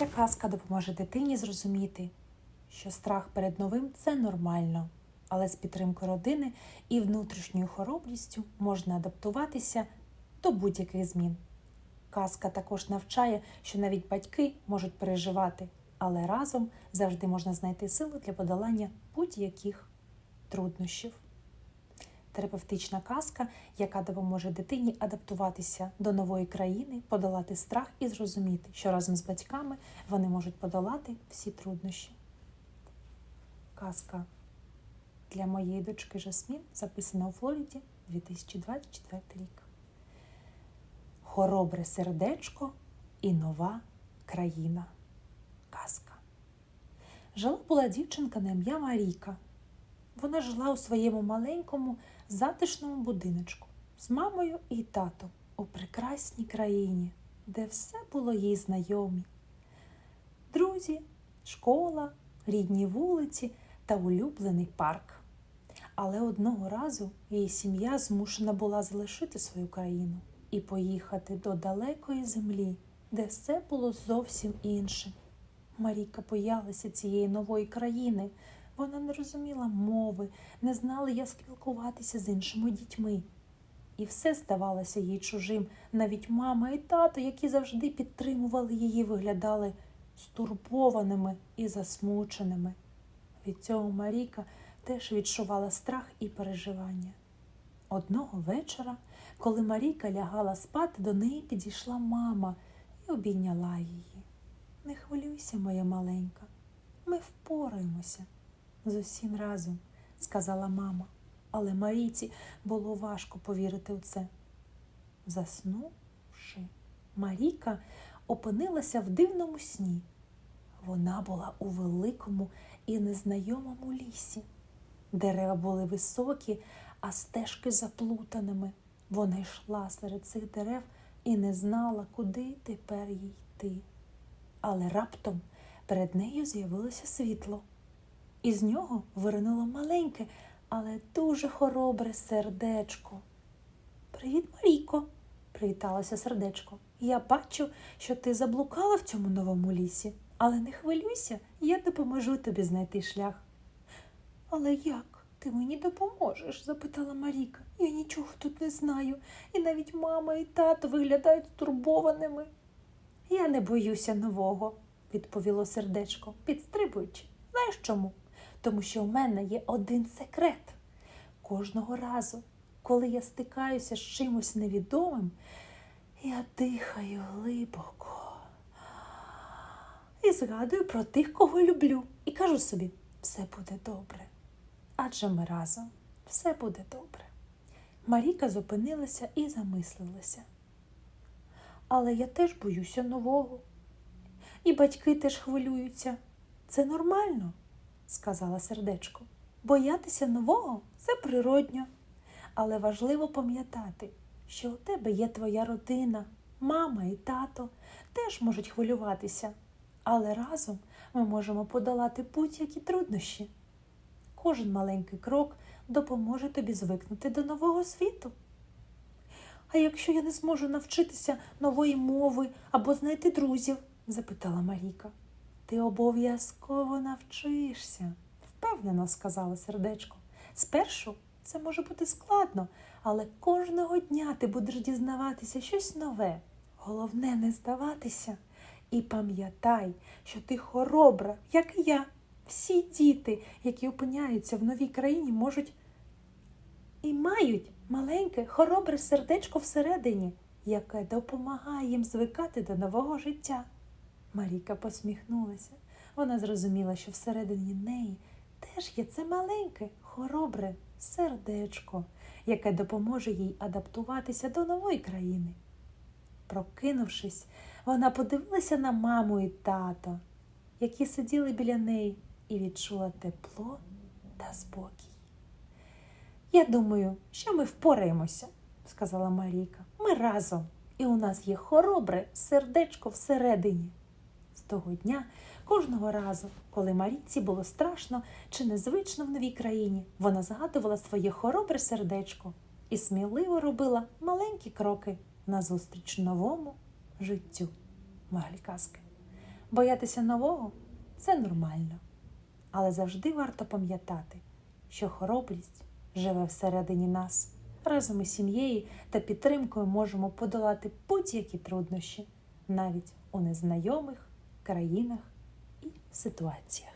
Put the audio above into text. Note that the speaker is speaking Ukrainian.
Ця казка допоможе дитині зрозуміти, що страх перед новим це нормально, але з підтримкою родини і внутрішньою хоробрістю можна адаптуватися до будь-яких змін. Казка також навчає, що навіть батьки можуть переживати, але разом завжди можна знайти сили для подолання будь-яких труднощів. Терапевтична казка, яка допоможе дитині адаптуватися до нової країни, подолати страх і зрозуміти, що разом з батьками вони можуть подолати всі труднощі. Казка для моєї дочки Жасмін записана у Флориді 2024 рік. Хоробре сердечко і нова країна. Казка. Жила була дівчинка на ім'я Маріка. Вона жила у своєму маленькому затишному будиночку з мамою і татом у прекрасній країні, де все було їй знайомі. Друзі, школа, рідні вулиці та улюблений парк. Але одного разу її сім'я змушена була залишити свою країну і поїхати до далекої землі, де все було зовсім іншим. Маріка боялася цієї нової країни. Вона не розуміла мови, не знала, як спілкуватися з іншими дітьми. І все здавалося їй чужим. Навіть мама і тато, які завжди підтримували її, виглядали стурбованими і засмученими. Від цього Маріка теж відчувала страх і переживання. Одного вечора, коли Маріка лягала спати, до неї підійшла мама і обійняла її. Не хвилюйся, моя маленька, ми впораємося з усім разом, сказала мама, але Марійці було важко повірити у це. Заснувши, Маріка опинилася в дивному сні. Вона була у великому і незнайомому лісі. Дерева були високі, а стежки заплутаними. Вона йшла серед цих дерев і не знала, куди тепер їй йти. Але раптом перед нею з'явилося світло. Із нього виринуло маленьке, але дуже хоробре сердечко. Привіт, Марійко, привіталося сердечко. Я бачу, що ти заблукала в цьому новому лісі, але не хвилюйся, я допоможу тобі знайти шлях. Але як ти мені допоможеш? запитала Маріка. Я нічого тут не знаю, і навіть мама і тато виглядають стурбованими. Я не боюся нового, відповіло сердечко, підстрибуючи. Знаєш чому? Тому що в мене є один секрет. Кожного разу, коли я стикаюся з чимось невідомим, я дихаю глибоко і згадую про тих, кого люблю, і кажу собі, все буде добре. Адже ми разом все буде добре. Маріка зупинилася і замислилася. Але я теж боюся нового. І батьки теж хвилюються. Це нормально, сказала сердечко. Боятися нового це природньо. Але важливо пам'ятати, що у тебе є твоя родина, мама і тато теж можуть хвилюватися, але разом ми можемо подолати будь-які труднощі. Кожен маленький крок допоможе тобі звикнути до нового світу. А якщо я не зможу навчитися нової мови або знайти друзів? запитала Маріка. Ти обов'язково навчишся, впевнено сказала сердечко. Спершу це може бути складно, але кожного дня ти будеш дізнаватися щось нове. Головне не здаватися. І пам'ятай, що ти хоробра, як і я. Всі діти, які опиняються в новій країні, можуть і мають маленьке, хоробре сердечко всередині, яке допомагає їм звикати до нового життя. Маріка посміхнулася. Вона зрозуміла, що всередині неї теж є це маленьке, хоробре сердечко, яке допоможе їй адаптуватися до нової країни. Прокинувшись, вона подивилася на маму і тато, які сиділи біля неї, і відчула тепло та спокій. Я думаю, що ми впораємося, сказала Марійка. Ми разом, і у нас є хоробре сердечко всередині. Того дня, кожного разу, коли Марійці було страшно чи незвично в новій країні, вона згадувала своє хоробре сердечко і сміливо робила маленькі кроки назустріч новому життю. Мораль казки. Боятися нового це нормально. Але завжди варто пам'ятати, що хоробрість живе всередині нас. Разом із сім'єю та підтримкою можемо подолати будь-які труднощі, навіть у незнайомих країнах і ситуаціях.